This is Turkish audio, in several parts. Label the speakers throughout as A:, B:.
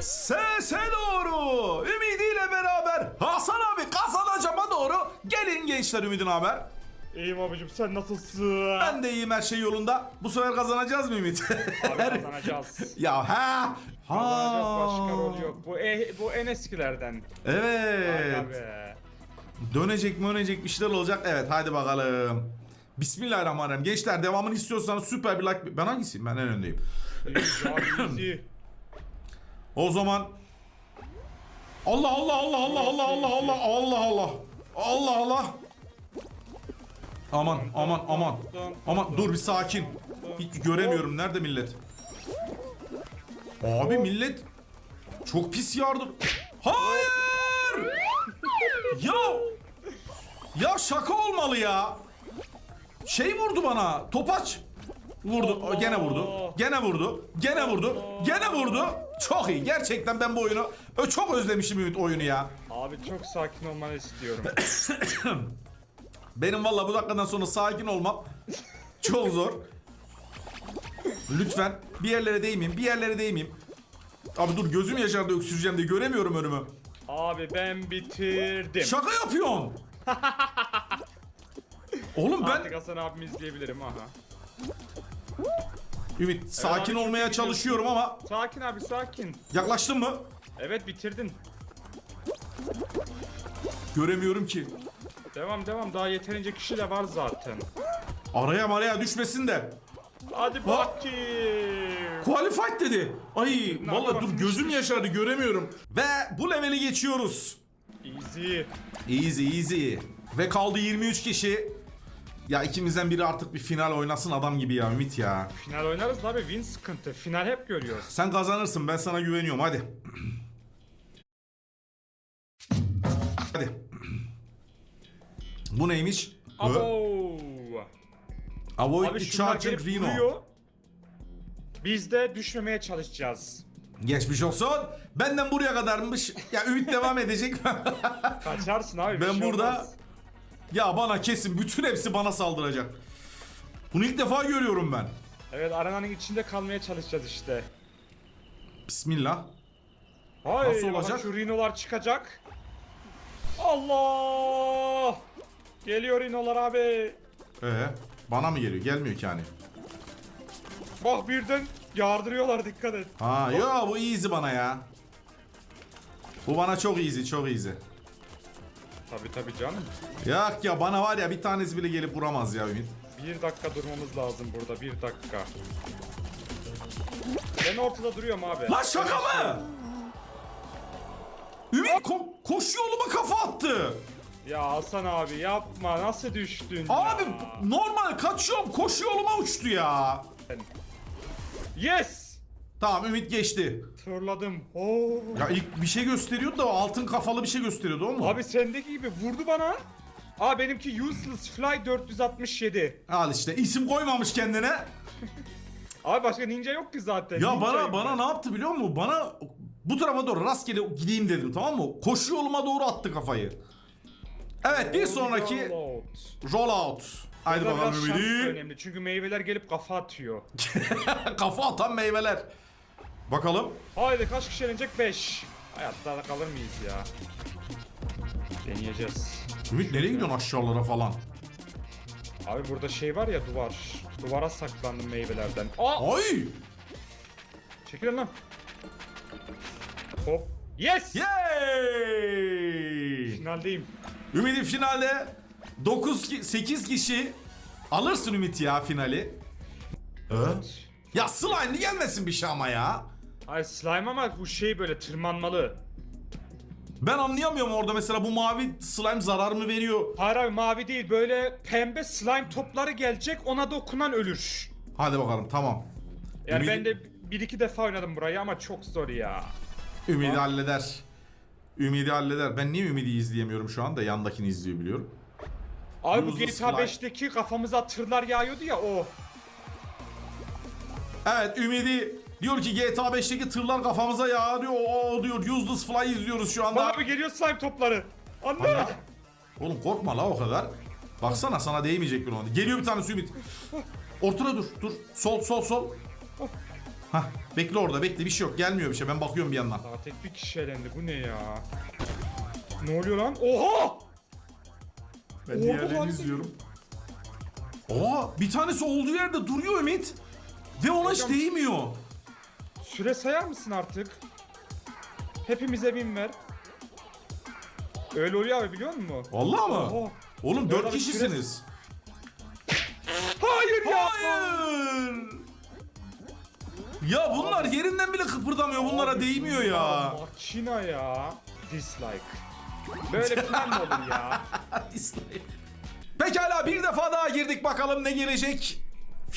A: Sese doğru. Ümidiyle beraber Hasan abi kazanacağıma doğru. Gelin gençler Ümidin haber.
B: İyiyim abicim sen nasılsın?
A: Ben de iyiyim her şey yolunda. Bu sefer kazanacağız mı Ümit?
B: Abi kazanacağız.
A: ya ha. Ha.
B: başka rol yok. Bu, e, bu en eskilerden.
A: Evet.
B: Abi.
A: Dönecek dönecek bir şeyler olacak. Evet hadi bakalım. Bismillahirrahmanirrahim. Gençler devamını istiyorsanız süper bir like. Ben hangisiyim? Ben en öndeyim.
B: İyi abi.
A: O zaman Allah Allah Allah Allah Allah Allah Allah Allah Allah Allah. Allah Aman aman aman. Aman dur bir sakin. Hiç göremiyorum. Nerede millet? Abi millet Çok pis yardım. Hayır! Ya! Ya şaka olmalı ya. Şey vurdu bana. Topaç. Vurdu.
B: Allah.
A: gene vurdu. Gene vurdu. Gene vurdu. Gene vurdu Çok iyi gerçekten ben bu oyunu Çok özlemişim Ümit oyunu ya
B: Abi çok sakin olmanı istiyorum.
A: Benim valla bu dakikadan sonra sakin olmam Çok zor Lütfen bir yerlere değmeyeyim bir yerlere değmeyeyim Abi dur gözüm yaşardı öksüreceğim diye göremiyorum önümü
B: abi ben bitirdim.
A: Şaka yapıyorsun Oğlum ben
B: Artık Hasan abimi izleyebilirim aha.
A: Ümit sakin
B: abi,
A: olmaya çalışıyorum ama
B: Sakin abi sakin.
A: Yaklaştın mı?
B: Evet bitirdin.
A: Göremiyorum ki
B: Devam devam daha yeterince kişi de var zaten.
A: Araya maraya düşmesin de
B: Hadi bakayım.
A: Qualified dedi. Ay valla dur gözüm yaşardı göremiyorum. Ve bu leveli geçiyoruz.
B: Easy.
A: Easy easy. Ve kaldı 23 kişi. Ya ikimizden biri artık bir final oynasın adam gibi ya Ümit ya.
B: Final oynarız da abi win sıkıntı. Final hep görüyoruz.
A: Sen kazanırsın ben sana güveniyorum hadi. Hadi. Bu neymiş? Abo. Avoid
B: Abi şunlar gelip
A: Rhino.
B: vuruyor. Biz de düşmemeye çalışacağız.
A: Geçmiş olsun. Benden buraya kadarmış. Ya Ümit devam edecek.
B: Kaçarsın abi. bir
A: Ben
B: şey
A: burada-
B: olmaz.
A: Ya bana kesin bütün hepsi bana saldıracak. Bunu ilk defa görüyorum ben.
B: Evet arenanın içinde kalmaya çalışacağız işte.
A: Bismillah.
B: Hay,
A: Nasıl olacak?
B: Şu rinolar çıkacak. Allah! Geliyor rinolar abi.
A: Ee, bana mı geliyor? Gelmiyor ki hani.
B: Bak birden yardırıyorlar dikkat et.
A: Ha, yo bu easy bana ya. Bu bana çok easy, çok easy.
B: Tabi tabi canım.
A: Yok ya bana var ya bir tanesi bile gelip vuramaz ya Ümit.
B: Bir dakika durmamız lazım burada bir dakika. Ben ortada duruyorum abi.
A: Lan şaka mı? Ümit ko- koşu yoluma kafa attı.
B: Ya Hasan abi yapma nasıl düştün
A: Abi
B: ya?
A: normal kaçıyorum koşu yoluma uçtu ya.
B: Yes!
A: Tamam Ümit geçti.
B: Fırladım. Oo.
A: Ya ilk bir şey gösteriyordu da altın kafalı bir şey gösteriyordu o mu?
B: Abi sendeki gibi vurdu bana. Aa benimki useless fly 467.
A: Al işte isim koymamış kendine.
B: Abi başka ninja yok ki zaten.
A: Ya bana
B: Ninjayım
A: bana
B: ben.
A: ne yaptı biliyor musun? Bana bu tarafa doğru rastgele gideyim dedim tamam mı? Koşu yoluma doğru attı kafayı. Evet bir sonraki
B: Rollout.
A: rollout. Haydi
B: Burada
A: bakalım
B: biraz şans da
A: Ümidi.
B: önemli çünkü meyveler gelip kafa atıyor.
A: Kafa atan meyveler. Bakalım.
B: Haydi kaç kişi elenecek? 5. Hayatta da kalır mıyız ya? Deneyeceğiz.
A: Ümit nereye gidiyorsun aşağılara falan?
B: Abi burada şey var ya duvar. Duvara saklandım meyvelerden. Aa!
A: Ay!
B: Çekilin lan. Hop. Yes!
A: Yay!
B: Finaldeyim.
A: Ümidi finalde 9 ki 8 kişi alırsın Ümit ya finali. Evet. Ya slime gelmesin bir şey ama ya.
B: Ay slime ama bu şey böyle tırmanmalı.
A: Ben anlayamıyorum orada mesela bu mavi slime zarar mı veriyor?
B: Hayır abi mavi değil böyle pembe slime topları gelecek ona dokunan ölür.
A: Hadi bakalım tamam.
B: Yani
A: Ümidi-
B: ben de bir iki defa oynadım burayı ama çok zor ya.
A: Ümidi
B: Tamam.
A: halleder. Ümidi halleder. Ben niye Ümidi izleyemiyorum şu anda? Yandakini izliyor biliyorum.
B: Abi bu GTA
A: slime.
B: 5'teki kafamıza tırlar yağıyordu ya o.
A: Evet Ümidi diyor ki GTA 5'teki tırlar kafamıza yağıyor. O diyor useless fly izliyoruz şu anda.
B: Abi geliyor slime topları. Anne.
A: Anne. Oğlum korkma la o kadar. Baksana sana değmeyecek bir onu. Geliyor bir tanesi Ümit. Ortada dur dur. Sol sol sol. Hah bekle orada bekle bir şey yok gelmiyor bir şey ben bakıyorum bir yandan.
B: Daha tek bir kişi elendi. Bu ne ya? Ne oluyor lan? Oha!
A: Ben
B: Oha,
A: diğerlerini izliyorum. Aa bir tanesi olduğu yerde duruyor Ümit. Ve ona hiç
B: Hocam-
A: değmiyor.
B: Süre sayar mısın artık? Hepimize bin ver. Öyle oluyor abi biliyor musun?
A: Vallahi mı? Oğlum dört
B: bir
A: kişisiniz.
B: Hayır ya!
A: Hayır. Ya bunlar yerinden bile kıpırdamıyor. Bunlara değmiyor ya.
B: Makina ya. Dislike. Böyle falan mı olur ya?
A: Pekala bir defa daha girdik bakalım ne gelecek.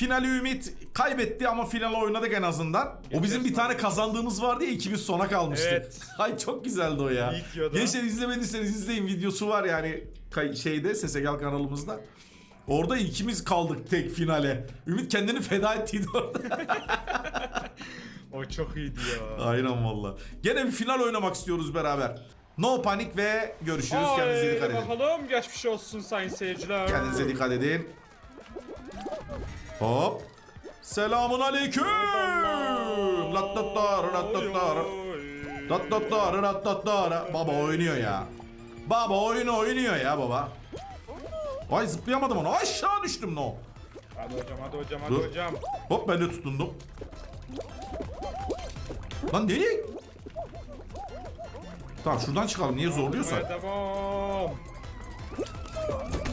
A: Finali Ümit kaybetti ama final oynadık en azından. O bizim bir tane kazandığımız vardı ya ikimiz sona kalmıştık.
B: Evet.
A: Ay çok güzeldi o ya.
B: İlk yoda.
A: Gençler izlemediyseniz izleyin videosu var yani kay- şeyde SSGL kanalımızda. Orada ikimiz kaldık tek finale. Ümit kendini feda ettiydi orada.
B: O çok iyiydi ya.
A: Aynen valla. Gene bir final oynamak istiyoruz beraber. No panik ve görüşürüz. Kendinize
B: Ay,
A: dikkat edin.
B: Bakalım geçmiş olsun sayın seyirciler.
A: Kendinize dikkat edin. Hop. Selamun aleyküm. Lattattar, lattattar. Lattattar, lattattar. Baba oynuyor ya. Baba oyunu oynuyor ya baba. Ay zıplayamadım onu. Aşağı düştüm no.
B: Hadi hocam hadi hocam hadi
A: Dur.
B: hocam.
A: Hop ben de tutundum. Lan nereye? Tamam şuradan çıkalım. Niye zorluyorsak?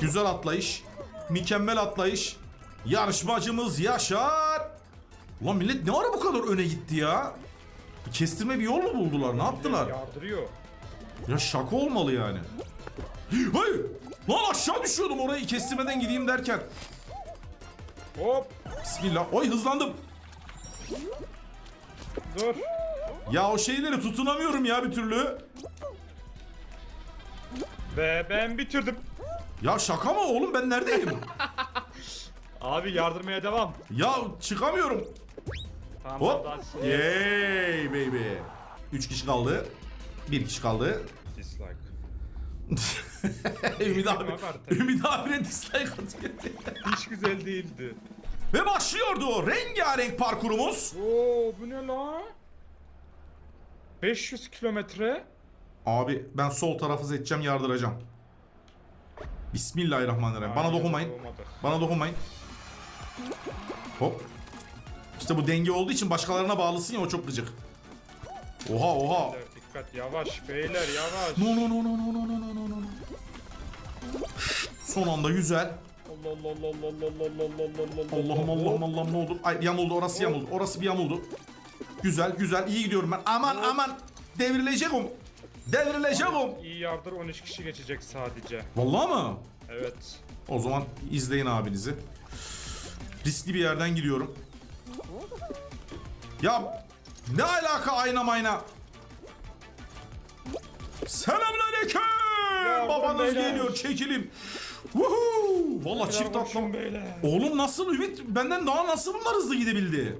A: Güzel atlayış. Mükemmel atlayış. Yarışmacımız Yaşar. Ulan millet ne ara bu kadar öne gitti ya? Kestirme bir yol mu buldular? Ne yaptılar?
B: Yardırıyor.
A: Ya şaka olmalı yani. Hayır. Lan aşağı düşüyordum orayı kestirmeden gideyim derken.
B: Hop.
A: Bismillah. Oy hızlandım.
B: Dur.
A: Ya o şeyleri tutunamıyorum ya bir türlü.
B: Ve ben bitirdim.
A: Ya şaka mı oğlum ben neredeyim?
B: Abi yardırmaya devam.
A: ya çıkamıyorum.
B: Tamam
A: Hop.
B: daha şey-
A: Yay baby. 3 kişi kaldı. 1 kişi kaldı.
B: Dislike.
A: Ümit abi,
B: Abi artık.
A: Ümit abine dislike atıyor.
B: Hiç güzel değildi.
A: Ve başlıyordu rengarenk parkurumuz.
B: Oo bu ne la? 500 kilometre.
A: Abi ben sol tarafı seçeceğim yardıracağım. Bismillahirrahmanirrahim. Bana dokunmayın.
B: olmadı.
A: Bana dokunmayın. Hop. İşte bu denge olduğu için başkalarına bağlısın ya o çok gıcık. Oha oha.
B: Beyler, Dikkat yavaş beyler yavaş.
A: No no no no no no no no no. Son anda güzel.
B: Allah Allah Allah Allah Allah Allah Allah Allah
A: Allah'ım Allah'ım Allah'ım ne oldu? Ay yamuldu orası yamuldu. Orası bir yamuldu. Güzel güzel iyi gidiyorum ben. Aman aman devrileceğim. Devrileceğim.
B: İyi yardır 13 kişi geçecek sadece.
A: Vallahi mı?
B: Evet.
A: O zaman izleyin abinizi. Riskli bir yerden gidiyorum. Ya ne alaka ayna mayna? Selamünaleyküm. Babanız
B: beyler.
A: geliyor çekilin. Woohoo! Valla çift atlam. Oğlum nasıl Ümit? Benden daha nasıl bunlar hızlı gidebildi?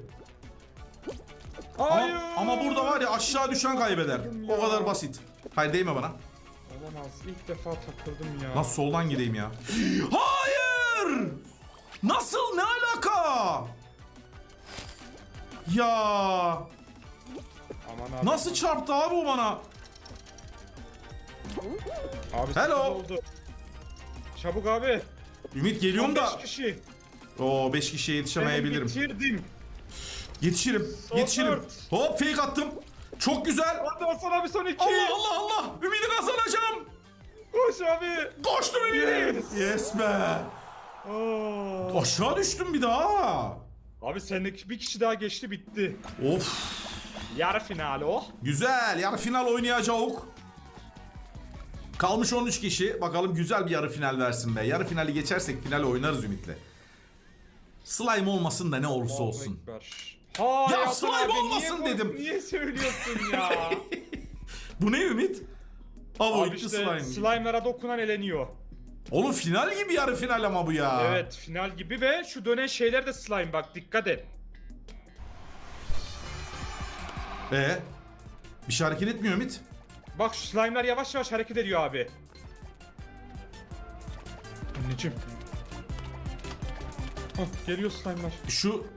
A: Ama, ama burada var ya aşağı düşen kaybeder.
B: Ya.
A: O kadar basit. Hayır değme bana.
B: Olamaz. İlk defa takıldım ya.
A: Nasıl soldan gideyim ya? Hayır! Nasıl? Ne alaka? Ya
B: Aman abi.
A: nasıl çarptı abi o bana?
B: Abi
A: Hello.
B: oldu. Çabuk abi.
A: Ümit geliyorum da.
B: 15 kişi.
A: O 5 kişiye yetişemeyebilirim.
B: Bitirdim.
A: Yetişirim.
B: Son
A: Yetişirim.
B: dört.
A: Hop fake attım. Çok güzel.
B: Hadi sana bir son iki.
A: Allah Allah Allah. Ümidi kazanacağım.
B: Koş abi.
A: Koştum Ümidi.
B: Yes.
A: Yes be.
B: Oo.
A: Aşağı düştüm bir daha.
B: Abi sendeki bir kişi daha geçti bitti.
A: Of.
B: Yarı final o.
A: Güzel. Yarı final oynayacağız. Kalmış 13 kişi. Bakalım güzel bir yarı final versin be. Yarı finali geçersek final oynarız Ümit'le. Slime olmasın da ne olursa olsun.
B: Ha,
A: Ya slime
B: abi,
A: olmasın
B: niye,
A: dedim.
B: Niye söylüyorsun ya?
A: Bu ne Ümit?
B: abi
A: Avoidli
B: işte
A: slime.
B: slime'lara dokunan eleniyor.
A: Oğlum final gibi yarı final ama bu ya.
B: Evet final gibi ve şu dönen şeyler de slime bak dikkat et.
A: Ee, bir şey hareket etmiyor Ümit.
B: Bak şu slime'lar yavaş yavaş hareket ediyor abi. Anneciğim. Hah geliyor slime'lar.
A: Şu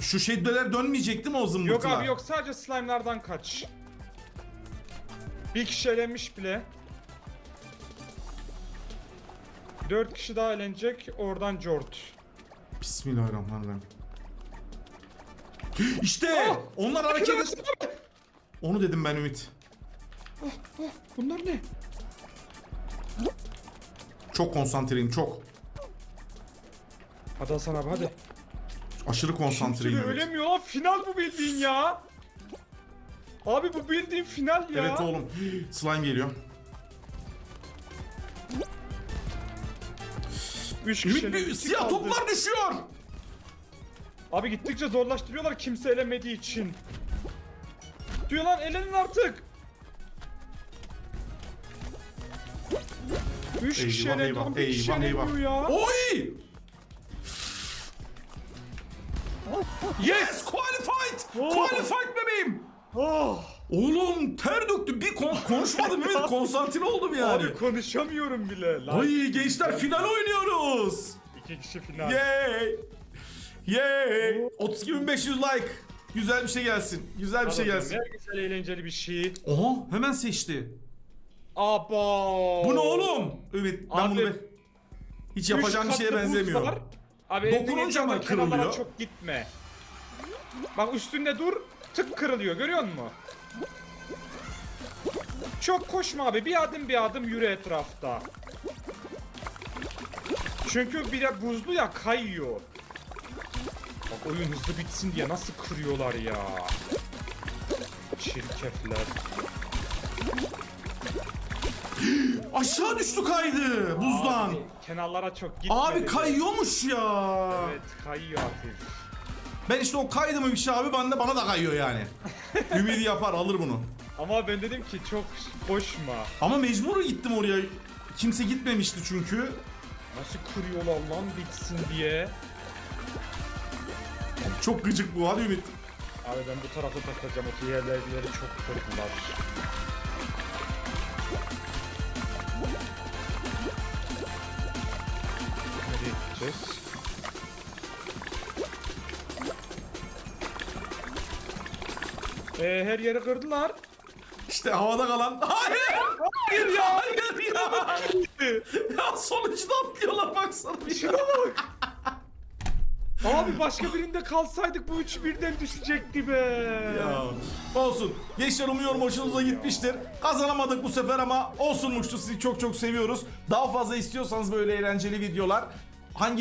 A: Şu şeydeler dönmeyecek değil mi o
B: Yok
A: zımbırtılar?
B: abi yok sadece slime'lardan kaç. Bir kişi elenmiş bile. Dört kişi daha elenecek. Oradan Jort.
A: Bismillahirrahmanirrahim. İşte onlar hareket et. Onu dedim ben Ümit.
B: Bunlar ne?
A: Çok konsantreyim çok.
B: Hadi Hasan abi hadi.
A: Aşırı konsantreyim.
B: de
A: Ümit.
B: ölemiyor lan. Final bu bildiğin ya. Abi bu bildiğin final ya.
A: Evet oğlum. Slime geliyor.
B: Üç
A: Ümit
B: kişinin
A: bir
B: ikisi
A: siyah
B: kaldı.
A: toplar düşüyor.
B: Abi gittikçe zorlaştırıyorlar kimse elemediği için. Diyor lan elenin artık. Üç kişi
A: Eyvah,
B: elendi
A: eyvah,
B: lan bir kişi
A: eyvah, eyvah.
B: ya.
A: Oy!
B: Yes!
A: Qualified!
B: Oh.
A: Qualified bebeğim!
B: Oh!
A: Oğlum ter döktüm. Bir kon konuşmadım Ümit. Konsantre oldum yani.
B: Abi konuşamıyorum bile. Lan.
A: Ay gençler final oynuyoruz.
B: İki kişi final.
A: Yay! Yay! 32.500 like. Güzel bir şey gelsin. Güzel bir şey gelsin.
B: Ne güzel eğlenceli bir şey.
A: Oha hemen seçti.
B: Abo.
A: Bu ne oğlum? Ümit ben
B: Abi,
A: bunu be- hiç yapacağım bir şeye benzemiyor.
B: var. Abi
A: Dokununca mı kırılıyor?
B: çok gitme. Bak üstünde dur tık kırılıyor görüyor musun? Çok koşma abi bir adım bir adım yürü etrafta. Çünkü bir de buzlu ya kayıyor. Bak oyun hızlı bitsin diye nasıl kırıyorlar ya. Çirkefler.
A: Aşağı düştü kaydı buzdan.
B: Abi, kenarlara çok gitmedi.
A: Abi kayıyormuş ya.
B: Evet kayıyor hafif.
A: Ben işte o kaydı mı bir şey abi bana, bana da kayıyor yani. Ümidi yapar alır bunu.
B: Ama ben dedim ki çok koşma.
A: Ama mecbur gittim oraya. Kimse gitmemişti çünkü.
B: Nasıl kırıyorlar lan bitsin diye.
A: Çok gıcık bu hadi Ümit.
B: Abi ben bu tarafa takacağım o diğerleri çok kırdılar. Nereye gideceğiz? Ee, her yeri kırdılar.
A: İşte havada kalan. Hayır! Hayır ya! Hayır ya! ya sonuçta atlıyorlar baksana.
B: Şuna bak. Abi başka birinde kalsaydık bu üçü birden düşecekti be.
A: Ya, olsun. Gençler umuyorum hoşunuza gitmiştir. Kazanamadık bu sefer ama olsunmuştu. Sizi çok çok seviyoruz. Daha fazla istiyorsanız böyle eğlenceli videolar hangi